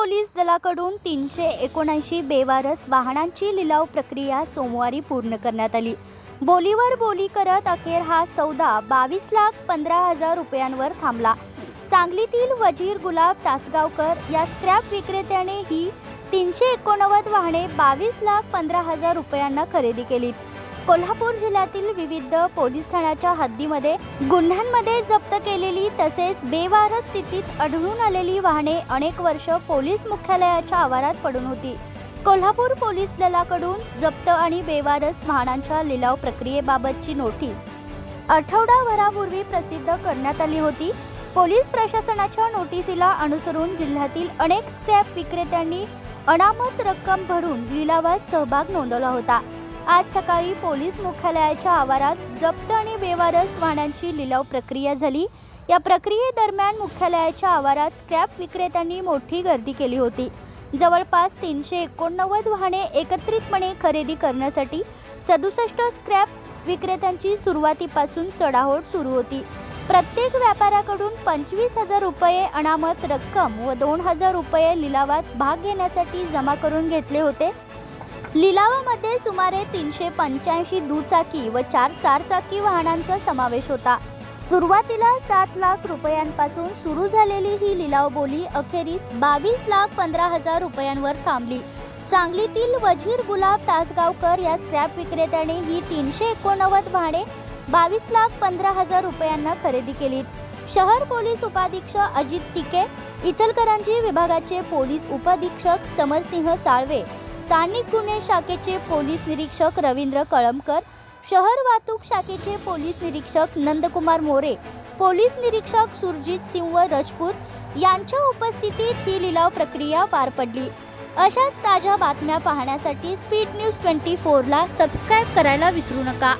Police दलाकडून तीनशे एकोणऐंशी बेवारस वाहनांची लिलाव प्रक्रिया सोमवारी पूर्ण करण्यात आली. बोलीवर बोली करत अखेर हा सौदा बावीस लाख पंधरा हजार रुपयांवर थांबला. सांगलीतील वजीर गुलाब तासगावकर या स्क्रॅप विक्रेत्याने ही तीनशे एकोणनव्वद वाहने बावीस लाख पंधरा हजार रुपयांना खरेदी केली कोल्हापूर जिल्ह्यातील विविध पोलीस ठाण्याच्या हद्दीमध्ये गुन्ह्यांमध्ये जप्त केलेली तसेच बेवारस स्थितीत आढळून आलेली वाहने अनेक वर्ष पोलीस मुख्यालयाच्या आवारात पडून होती. कोल्हापूर पोलीस दलाकडून जप्त आणि बेवारस वाहनांच्या लिलाव प्रक्रियेबाबतची नोटीस आठवडाभरापूर्वी प्रसिद्ध करण्यात आली होती. पोलीस प्रशासनाच्या नोटिसीला अनुसरून जिल्ह्यातील अनेक स्क्रॅप विक्रेत्यांनी अनामत रक्कम भरून लिलावात सहभाग नोंदवला होता. आज सकाळी पोलीस मुख्यालयाच्या आवारात जप्त आणि बेवारस वाहनांची लिलाव प्रक्रिया झाली. या प्रक्रियेदरम्यान मुख्यालयाच्या आवारात स्क्रॅप विक्रेत्यांनी मोठी गर्दी केली होती. जवळपास तीनशे एकोणनव्वद वाहने एकत्रितपणे खरेदी करण्यासाठी सदुसष्ट स्क्रॅप विक्रेत्यांची सुरुवातीपासून चढाओढ सुरू होती. प्रत्येक व्यापाऱ्याकडून पंचवीस हजार रुपये अनामत रक्कम व दोन हजार रुपये लिलावात भाग घेण्यासाठी जमा करून घेतले होते. लिलावामध्ये सुमारे तीनशे पंच्याऐंशी दुचाकी व चार चारचाकी वाहनांचा समावेश होता. सुरुवातीला सात लाख रुपयांपासून सुरू झालेली ही लिलाव बोली अखेरीस बावीस लाख पंधरा हजार रुपयांवर थांबली. सांगलीतील वजीर गुलाब तासगावकर या स्क्रॅप विक्रेत्याने ही तीनशे एकोणनव्वद वाहने बावीस लाख पंधरा हजार रुपयांना खरेदी केली शहर पोलीस उपाधीक्षक अजित टिके इचलकरंजी विभागाचे पोलीस उपाधीक्षक समरसिंह साळवे स्थानिक गुन्हे शाखेचे पोलीस निरीक्षक रवींद्र कळमकर शहर वाहतूक शाखेचे पोलीस निरीक्षक नंदकुमार मोरे पोलीस निरीक्षक सुरजित सिंह राजपूत यांच्या उपस्थितीत ही लिलाव प्रक्रिया पार पडली. अशाच ताज्या बातम्या पाहण्यासाठी स्पीड न्यूज ट्वेंटी फोरला सबस्क्राईब करायला विसरू नका.